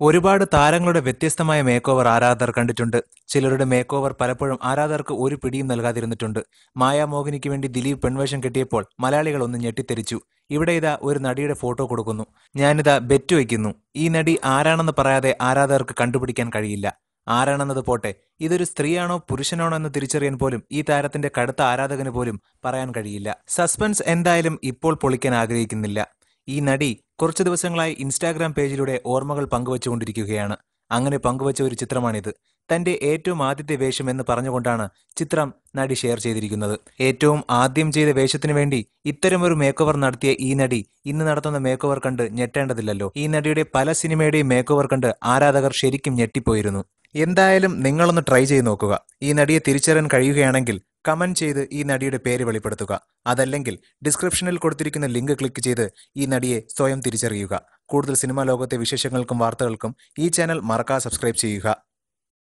ഒരുപാട് താരങ്ങളുടെ വ്യത്യസ്തമായ മേക്ക് ഓവർ ആരാധകർ കണ്ടിട്ടുണ്ട്. ചിലരുടെ മേക്ക് ഓവർ പലപ്പോഴും ആരാധകർക്ക് ഒരു പിടിയും നൽകാതിരുന്നിട്ടുണ്ട്. മായാമോഹിനിക്ക് വേണ്ടി ദിലീപ് പെൺവേഷം കെട്ടിയപ്പോൾ മലയാളികൾ ഒന്ന് ഞെട്ടിത്തെരിച്ചു. ഇവിടെ ഇതാ ഒരു നടിയുടെ ഫോട്ടോ കൊടുക്കുന്നു. ഞാനിതാ ബെറ്റ് വയ്ക്കുന്നു. ഈ നടി ആരാണെന്ന് പറയാതെ ആരാധകർക്ക് കണ്ടുപിടിക്കാൻ കഴിയില്ല. ആരാണെന്നത് പോട്ടെ. ഇതൊരു സ്ത്രീയാണോ പുരുഷനാണോ എന്ന് തിരിച്ചറിയാൻ പോലും ഈ താരത്തിന്റെ കടുത്ത ആരാധകന് പോലും പറയാൻ കഴിയില്ല. സസ്പെൻസ് എന്തായാലും ഇപ്പോൾ പൊളിക്കാൻ ആഗ്രഹിക്കുന്നില്ല. ഈ നടി കുറച്ചു ദിവസങ്ങളായി ഇൻസ്റ്റാഗ്രാം പേജിലൂടെ ഓർമ്മകൾ പങ്കുവച്ചുകൊണ്ടിരിക്കുകയാണ്. അങ്ങനെ പങ്കുവച്ച ഒരു ചിത്രമാണിത്. തന്റെ ഏറ്റവും ആദ്യത്തെ വേഷം എന്ന് പറഞ്ഞുകൊണ്ടാണ് ചിത്രം നടി ഷെയർ ചെയ്തിരിക്കുന്നത്. ഏറ്റവും ആദ്യം ചെയ്ത വേഷത്തിനു വേണ്ടി ഇത്തരമൊരു മേക്ക് ഓവർ നടത്തിയ ഈ നടി ഇന്ന് നടത്തുന്ന മേക്ക് ഓവർ കണ്ട് ഞെട്ടേണ്ടതില്ലല്ലോ. ഈ നടിയുടെ പല സിനിമയുടെയും മേക്ക് ഓവർ കണ്ട് ആരാധകർ ശരിക്കും ഞെട്ടിപ്പോയിരുന്നു. എന്തായാലും നിങ്ങളൊന്ന് ട്രൈ ചെയ്ത് നോക്കുക. ഈ നടിയെ തിരിച്ചറിയാൻ കഴിയുകയാണെങ്കിൽ കമന്റ് ചെയ്ത് ഈ നടിയുടെ പേര് വെളിപ്പെടുത്തുക. അതല്ലെങ്കിൽ ഡിസ്ക്രിപ്ഷനിൽ കൊടുത്തിരിക്കുന്ന ലിങ്ക് ക്ലിക്ക് ചെയ്ത് ഈ നടിയെ സ്വയം തിരിച്ചറിയുക. കൂടുതൽ സിനിമാ ലോകത്തെ വിശേഷങ്ങൾക്കും വാർത്തകൾക്കും ഈ ചാനൽ മറക്കാതെ സബ്സ്ക്രൈബ് ചെയ്യുക.